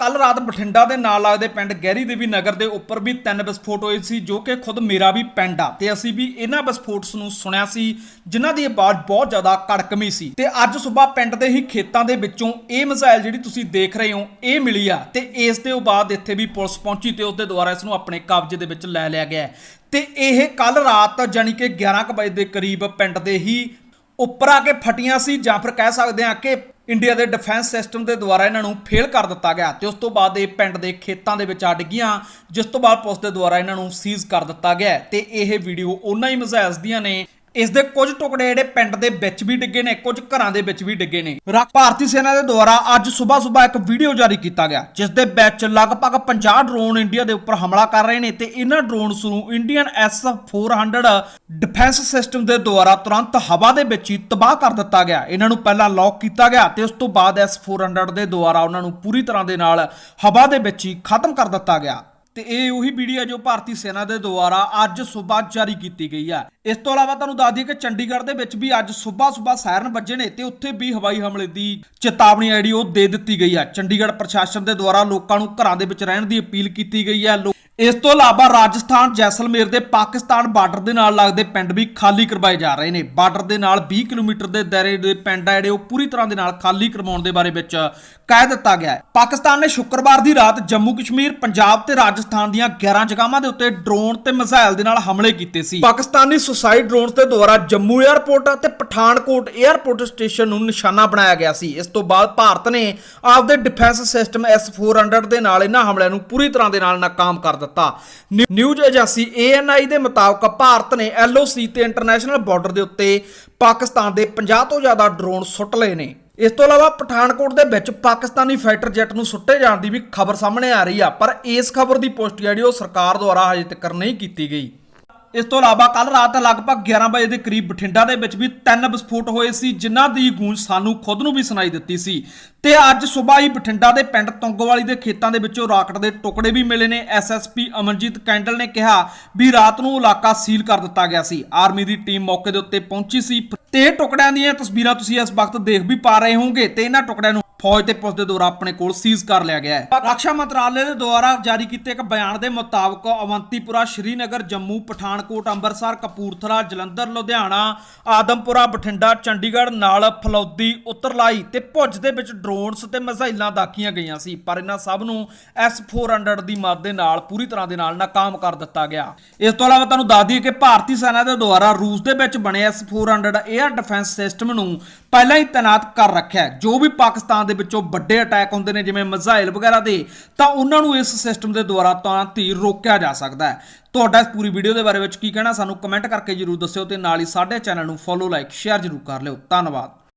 ਕੱਲ ਰਾਤ ਬਠਿੰਡਾ ਦੇ ਨਾਲ ਲੱਗਦੇ ਪਿੰਡ ਗਹਿਰੀ ਦੇਵੀ ਨਗਰ ਦੇ ਉੱਪਰ ਵੀ ਤਿੰਨ ਵਿਸਫੋਟ ਹੋਏ ਸੀ, ਜੋ ਕਿ ਖੁਦ ਮੇਰਾ ਵੀ ਪਿੰਡ ਆ। ਤੇ ਅਸੀਂ ਵੀ ਇਹਨਾਂ ਵਿਸਫੋਟਸ ਨੂੰ ਸੁਣਿਆ ਸੀ, ਜਿਨ੍ਹਾਂ ਦੀ ਆਵਾਜ਼ ਬਹੁਤ ਜ਼ਿਆਦਾ ਕੜਕਮੀ ਸੀ। ਤੇ ਅੱਜ ਸਵੇਰ ਪਿੰਡ ਦੇ ਹੀ ਖੇਤਾਂ ਦੇ ਵਿੱਚੋਂ ਇਹ ਮਿਸਾਈਲ ਜਿਹੜੀ ਤੁਸੀਂ ਦੇਖ ਰਹੇ ਹੋ, ਇਹ ਮਿਲੀ ਆ। ਤੇ ਇਸ ਦੇ ਬਾਅਦ ਇੱਥੇ ਵੀ ਪੁਲਿਸ ਪਹੁੰਚੀ ਤੇ ਉਸ ਦੇ ਦੁਆਰਾ ਇਸ ਨੂੰ ਆਪਣੇ ਕਬਜ਼ੇ ਦੇ ਵਿੱਚ ਲੈ ਲਿਆ ਗਿਆ ਹੈ। ਤੇ ਇਹ ਕੱਲ ਰਾਤ ਜਾਨੀ ਕਿ 11 ਕੁ ਵਜੇ ਦੇ ਕਰੀਬ ਪਿੰਡ ਦੇ ਹੀ ਉੱਪਰ ਆ ਕੇ ਫਟੀਆਂ ਸੀ, ਜਾਂ ਫਿਰ ਕਹਿ ਸਕਦੇ ਹਾਂ ਕਿ ਇੰਡੀਆ ਦੇ ਡਿਫੈਂਸ ਸਿਸਟਮ ਦੇ ਦੁਆਰਾ ਇਹਨਾਂ ਨੂੰ ਫੇਲ ਕਰ ਦਿੱਤਾ ਗਿਆ ਤੇ ਉਸ ਤੋਂ ਬਾਅਦ ਇਹ ਪਿੰਡ ਦੇ ਖੇਤਾਂ ਦੇ ਵਿੱਚ ਆ ਗਈਆਂ, ਜਿਸ ਤੋਂ ਬਾਅਦ ਪੁਲਿਸ ਦੇ ਦੁਆਰਾ ਇਹਨਾਂ ਨੂੰ ਸੀਜ਼ ਕਰ ਦਿੱਤਾ ਗਿਆ ਹੈ ਤੇ ਇਹ ਵੀਡੀਓ ਉਹਨਾਂ ਹੀ ਮਿਜ਼ਾਈਲਸ ਦੀਆਂ ਨੇ ਇਸ ਦੇ ਕੁਝ ਟੁਕੜੇ ਜਿਹੜੇ ਪਿੰਡ ਦੇ ਵਿੱਚ ਵੀ ਡਿੱਗੇ ਨੇ, ਕੁਝ ਘਰਾਂ ਦੇ ਵਿੱਚ ਵੀ ਡਿੱਗੇ ਨੇ। ਰਾ- ਭਾਰਤੀ ਸੈਨਾ ਦੇ ਦੁਆਰਾ ਅੱਜ ਸਵੇਰ ਸਵੇਰ ਇੱਕ ਵੀਡੀਓ ਜਾਰੀ ਕੀਤਾ ਗਿਆ, ਜਿਸ ਦੇ ਵਿੱਚ ਲਗਭਗ 50 ਡਰੋਨ ਇੰਡੀਆ ਦੇ ਉੱਪਰ ਹਮਲਾ ਕਰ ਰਹੇ ਨੇ ਤੇ ਇਹਨਾਂ ਡਰੋਨਸ ਨੂੰ ਇੰਡੀਅਨ S400 ਡਿਫੈਂਸ ਸਿਸਟਮ ਦੇ ਦੁਆਰਾ ਤੁਰੰਤ ਹਵਾ ਦੇ ਵਿੱਚ ਹੀ ਤਬਾਹ ਕਰ ਦਿੱਤਾ ਗਿਆ। ਇਹਨਾਂ ਨੂੰ ਪਹਿਲਾਂ ਲੌਕ ਕੀਤਾ ਗਿਆ ਤੇ ਉਸ ਤੋਂ ਬਾਅਦ S400 ਦੇ ਦੁਆਰਾ ਉਹਨਾਂ ਨੂੰ ਪੂਰੀ ਤਰ੍ਹਾਂ ਦੇ ਨਾਲ ਹਵਾ ਦੇ ਵਿੱਚ ਹੀ ਖਤਮ ਕਰ ਦਿੱਤਾ ਗਿਆ। ਤੇ ਇਹ ਉਹੀ ਵੀਡੀਓ ਜੋ ਭਾਰਤੀ ਸੈਨਾ ਦੇ ਦੁਆਰਾ ਅੱਜ ਸਵੇਰ ਜਾਰੀ ਕੀਤੀ ਗਈ ਹੈ। ਇਸ ਤੋਂ ਇਲਾਵਾ ਤੁਹਾਨੂੰ ਦੱਸ ਦਈਏ ਕਿ ਚੰਡੀਗੜ੍ਹ ਦੇ ਵਿੱਚ ਵੀ ਅੱਜ ਸਵੇਰ ਸਵੇਰ ਸਾਇਰਨ ਵੱਜੇ ਨੇ ਤੇ ਉੱਥੇ ਵੀ ਹਵਾਈ ਹਮਲੇ ਦੀ ਚੇਤਾਵਨੀ ਆਈਡੀ ਉਹ ਦੇ ਦਿੱਤੀ ਗਈ ਹੈ। ਚੰਡੀਗੜ੍ਹ ਪ੍ਰਸ਼ਾਸਨ ਦੇ ਦੁਆਰਾ ਲੋਕਾਂ ਨੂੰ ਘਰਾਂ ਦੇ ਵਿੱਚ ਰਹਿਣ ਦੀ ਅਪੀਲ ਕੀਤੀ ਗਈ ਹੈ। ਇਸ ਤੋਂ ਇਲਾਵਾ ਰਾਜਸਥਾਨ, ਜੈਸਲਮੇਰ ਦੇ ਪਾਕਿਸਤਾਨ ਬਾਰਡਰ ਦੇ ਨਾਲ ਲੱਗਦੇ ਪਿੰਡ ਵੀ ਖਾਲੀ ਕਰਵਾਏ ਜਾ ਰਹੇ ਨੇ। ਬਾਰਡਰ ਦੇ ਨਾਲ 20 ਕਿਲੋਮੀਟਰ ਦੇ ਦਾਇਰੇ ਦੇ ਪਿੰਡ ਆ ਜਿਹੜੇ, ਉਹ ਪੂਰੀ ਤਰ੍ਹਾਂ ਦੇ ਨਾਲ ਖਾਲੀ ਕਰਵਾਉਣ ਦੇ ਬਾਰੇ ਵਿੱਚ ਕਹਿ ਦਿੱਤਾ ਗਿਆ ਹੈ। ਪਾਕਿਸਤਾਨ ਨੇ ਸ਼ੁੱਕਰਵਾਰ ਦੀ ਰਾਤ ਜੰਮੂ ਕਸ਼ਮੀਰ, ਪੰਜਾਬ ਤੇ ਰਾਜਸਥਾਨ ਦੀਆਂ 11 ਜਗ੍ਹਾਵਾਂ ਦੇ ਉੱਤੇ ਡਰੋਨ ਤੇ ਮਿਸਾਈਲ ਦੇ ਨਾਲ ਹਮਲੇ ਕੀਤੇ ਸੀ। ਪਾਕਿਸਤਾਨੀ ਸੁਸਾਈਡ ਡਰੋਨਸ ਦੇ ਦੁਆਰਾ ਜੰਮੂ 에ਅਰਪੋਰਟ ਅਤੇ ਪਠਾਨਕੋਟ 에ਅਰਪੋਰਟ ਸਟੇਸ਼ਨ ਨੂੰ ਨਿਸ਼ਾਨਾ ਬਣਾਇਆ ਗਿਆ ਸੀ। ਇਸ ਤੋਂ ਬਾਅਦ ਭਾਰਤ ਨੇ ਆਪਦੇ ਡਿਫੈਂਸ ਸਿਸਟਮ S400 ਦੇ ਨਾਲ ਇਹਨਾਂ ਹਮਲਿਆਂ ਨੂੰ ਪੂਰੀ ਤਰ੍ਹਾਂ ਦੇ ਨਾਲ ਨਾਕਾਮ ਕਰ ਦਿੱਤਾ। ਨਿਊ- ਨਿਊਜ਼ ਏਜੰਸੀ ANI ਦੇ ਮੁਤਾਬਕ ਭਾਰਤ ਨੇ LOC ਤੇ ਇੰਟਰਨੈਸ਼ਨਲ ਬਾਰਡਰ ਦੇ ਉੱਤੇ ਪਾਕਿਸਤਾਨ ਦੇ 50 ਤੋਂ ਜ਼ਿਆਦਾ ਡਰੋਨ ਸੁੱਟ ਲਏ ਨੇ। ਇਸ ਤੋਂ ਇਲਾਵਾ ਪਠਾਨਕੋਟ ਦੇ ਵਿੱਚ ਪਾਕਿਸਤਾਨੀ ਫਾਈਟਰ ਜੈਟ ਨੂੰ ਸੁੱਟੇ ਜਾਣ ਦੀ ਵੀ ਖਬਰ ਸਾਹਮਣੇ ਆ ਰਹੀ ਆ, ਪਰ ਇਸ ਖਬਰ ਦੀ ਪੁਸ਼ਟੀ ਜਿਹੜੀ ਉਹ ਸਰਕਾਰ ਦੁਆਰਾ ਹਜੇ ਤੱਕ ਨਹੀਂ ਕੀਤੀ ਗਈ। ਇਸ ਤੋਂ ਇਲਾਵਾ ਕੱਲ ਰਾਤ ਲਗਭਗ 11 ਵਜੇ ਦੇ ਕਰੀਬ ਬਠਿੰਡਾ ਦੇ ਵਿੱਚ ਵੀ ਤਿੰਨ ਵਿਸਫੋਟ ਹੋਏ ਸੀ, ਜਿਨ੍ਹਾਂ ਦੀ ਗੂੰਜ ਸਾਨੂੰ ਖੁਦ ਨੂੰ ਵੀ ਸੁਣਾਈ ਦਿੱਤੀ ਸੀ। ਤੇ ਅੱਜ ਸਵੇਰ ਹੀ ਬਠਿੰਡਾ ਦੇ ਪਿੰਡ ਤੁੰਗਵਾਲੀ ਦੇ ਖੇਤਾਂ ਦੇ ਵਿੱਚੋਂ ਰਾਕਟ ਦੇ ਟੁਕੜੇ ਵੀ ਮਿਲੇ ਨੇ। ਐਸਐਸਪੀ ਅਮਨਜੀਤ ਕੈਂਡਲ ਨੇ ਕਿਹਾ ਵੀ ਰਾਤ ਨੂੰ ਇਲਾਕਾ ਸੀਲ ਕਰ ਦਿੱਤਾ ਗਿਆ ਸੀ। ਆਰਮੀ ਦੀ ਟੀਮ ਮੌਕੇ ਦੇ ਉੱਤੇ ਪਹੁੰਚੀ ਸੀ। ਤੇ ਟੁਕੜਿਆਂ ਦੀਆਂ ਤਸਵੀਰਾਂ ਤੁਸੀਂ ਇਸ ਵਕਤ ਦੇਖ ਵੀ ਪਾ ਰਹੇ ਹੋਵੋਗੇ ਤੇ ਇਹਨਾਂ ਟੁਕੜਿਆਂ ਨੂੰ ਫੌਜ ਤੇ ਪੁਲਿਸ ਦੇ ਦੁਆਰਾ ਆਪਣੇ ਕੋਲ ਸੀਜ਼ ਕਰ ਲਿਆ ਗਿਆ ਹੈ। ਰੱਖਿਆ ਮੰਤਰਾਲੇ ਦੇ ਦੁਆਰਾ ਜਾਰੀ ਕੀਤੇ ਇੱਕ ਬਿਆਨ ਦੇ ਮੁਤਾਬਕ ਅਵੰਤੀਪੁਰਾ ਸ਼੍ਰੀਨਗਰ, ਜੰਮੂ, ਪਠਾਨਕੋਟ, ਅੰਮ੍ਰਿਤਸਰ, ਕਪੂਰਥਲਾ, ਜਲੰਧਰ, ਲੁਧਿਆਣਾ, ਆਦਮਪੁਰਾ, ਬਠਿੰਡਾ, ਚੰਡੀਗੜ੍ਹ ਨਾਲ ਫਲੌਦੀ ਉੱਤਰਲਾਈ ਤੇ ਭੁੱਜ ਦੇ ਵਿੱਚ ਡਰੋਨਸ ਤੇ ਮਿਜ਼ਾਈਲਾਂ ਦਾਖੀਆਂ ਗਈਆਂ ਸੀ, ਪਰ ਇਹਨਾਂ ਸਭ ਨੂੰ S400 ਦੀ ਮਦਦ ਦੇ ਨਾਲ, ਪੂਰੀ ਤਰ੍ਹਾਂ ਦੇ ਨਾਲ ਨਾਕਾਮ ਕਰ ਦਿੱਤਾ ਗਿਆ। ਇਸ ਤੋਂ ਇਲਾਵਾ ਤੁਹਾਨੂੰ ਦੱਸ ਦਈਏ ਕਿ ਭਾਰਤੀ ਸੈਨਾ ਦੇ ਦੁਆਰਾ ਰੂਸ ਦੇ ਵਿੱਚ ਬਣੇ S400 에ਅਰ ਡਿਫੈਂਸ ਸਿਸਟਮ ਨੂੰ ਪਹਿਲਾਂ ਹੀ ਤਾਇਨਾਤ ਕਰ ਰੱਖਿਆ ਜੋ ਵੀ ਪਾਕਿਸਤਾਨ ਦੇ ਵਿੱਚੋਂ ਵੱਡੇ ਅਟੈਕ ਹੁੰਦੇ ਨੇ, ਜਿਵੇਂ ਮਿਜ਼ਾਈਲ ਵਗੈਰਾ ਦੇ, ਤਾਂ ਉਹਨਾਂ ਨੂੰ ਇਸ ਸਿਸਟਮ ਦੇ ਦੁਆਰਾ ਤਾਂ ਹੀ ਰੋਕਿਆ ਜਾ ਸਕਦਾ ਹੈ। ਤੁਹਾਡਾ ਇਸ ਪੂਰੀ ਵੀਡੀਓ ਦੇ ਬਾਰੇ ਵਿੱਚ ਕੀ ਕਹਿਣਾ? ਸਾਨੂੰ ਕਮੈਂਟ ਕਰਕੇ ਜਰੂਰ ਦੱਸਿਓ ਤੇ ਨਾਲ ਹੀ ਸਾਡੇ ਚੈਨਲ ਨੂੰ ਫੋਲੋ ਲਾਈਕ ਸ਼ੇਅਰ ਜਰੂਰ ਕਰ ਲਿਓ। ਧੰਨਵਾਦ।